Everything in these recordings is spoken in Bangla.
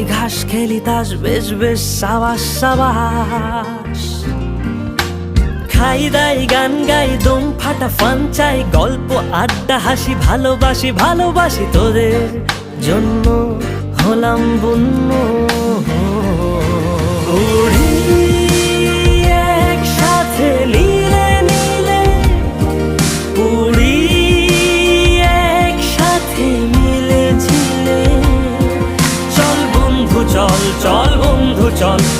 হাসি ঘাস খেলি তাস, বেশ বেশ, সাবাস সাবাস। খাই দাই, গান গাই, দম ফাটা, ফান চাই, গল্প, আড্ডা, হাসি, ভালোবাসি ভালোবাসি তোদের জন্য হলাম বন্য। একসাথে নীলে নীলে উড়ি চল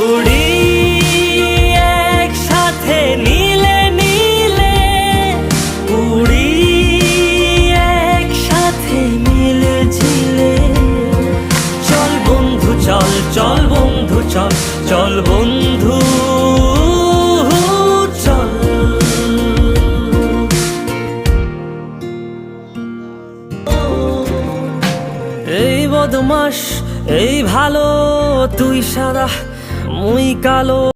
উড়ি একসাথে নীলে নীলে উড়ি একসাথে মিলে ঝিলে। চল বন্ধু, চল চল বন্ধু, চল চল বন্ধু এই বদমাস, এই ভালো, তুই সাদা মুই কালো